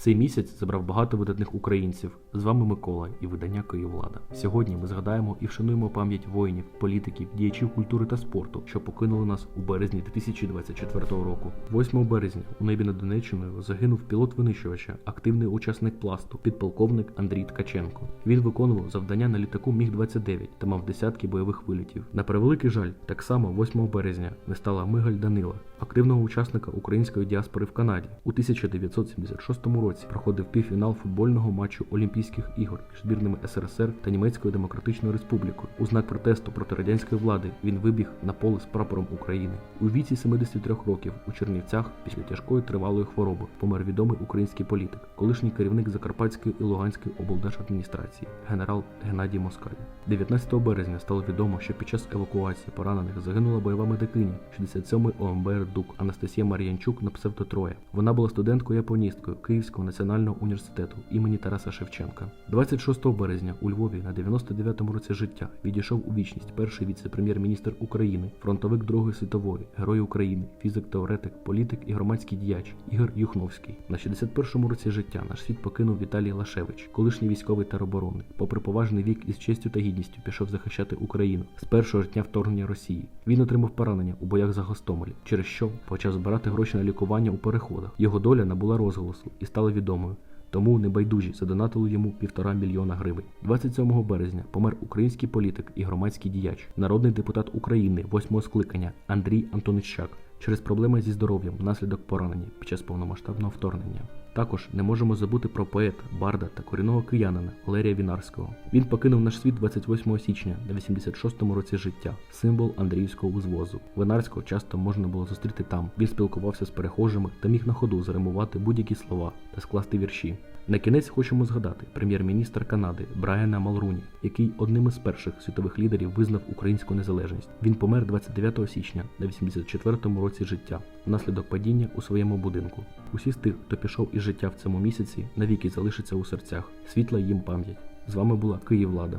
Цей місяць забрав багато видатних українців. З вами Микола і видання Київлада. Сьогодні ми згадаємо і вшануємо пам'ять воїнів, політиків, діячів культури та спорту, що покинули нас у березні 2024 року. 8 березня у небі над Донеччиною загинув пілот винищувача, активний учасник пласту, підполковник Андрій Ткаченко. Він виконував завдання на літаку Міг 29 та мав десятки бойових вилітів. На превеликий жаль, так само 8 березня не стала Мигаль Данила, активного учасника української діаспори в Канаді. У 1976 році проходив півфінал футбольного матчу Олімпійських ігор між збірними СРСР та Німецькою Демократичною Республікою. У знак протесту проти радянської влади він вибіг на поле з прапором України. У віці 73 років у Чернівцях після тяжкої тривалої хвороби помер відомий український політик, колишній керівник Закарпатської і Луганської облдержадміністрації, генерал Геннадій Москаль. 19 березня стало відомо, що під час евакуації поранених загинула бойова медикиня 67-ї ОМБР ДУК Анастасія Мар'янчук на псевдо Троя. Вона була студенткою-японісткою Київського національного університету імені Тараса Шевченка. 26 березня у Львові на 99-му році життя відійшов у вічність перший віце-прем'єр-міністр України, фронтовик Другої світової, герой України, фізик-теоретик, політик і громадський діяч Ігор Юхновський. На 61-му році життя наш світ покинув Віталій Лашевич, колишній військовий тероборони. Попри поважний вік із честю та гідністю пішов захищати Україну з першого дня вторгнення Росії. Він отримав поранення у боях за Гостомель, через що почав збирати гроші на лікування у переходах. Його доля набула розголосу і стала відомою. Тому небайдужі задонатили йому півтора мільйона гривень. 27 березня помер український політик і громадський діяч, народний депутат України восьмого скликання Андрій Антонищак через проблеми зі здоров'ям внаслідок поранення під час повномасштабного вторгнення. Також не можемо забути про поета, барда та корінного киянина Валерія Вінарського. Він покинув наш світ 28 січня на 86-му році життя, символ Андріївського узвозу. Винарського часто можна було зустріти там. Він спілкувався з перехожими та міг на ходу заримувати будь-які слова та скласти вірші. На кінець хочемо згадати прем'єр-міністр Канади Брайана Малруні, який одним із перших світових лідерів визнав українську незалежність. Він помер 29 січня на 84-му році життя внаслідок падіння у своєму будинку. Усі з тих, хто пішов із життя в цьому місяці, навіки залишаться у серцях. Світла їм пам'ять. З вами була Київлада.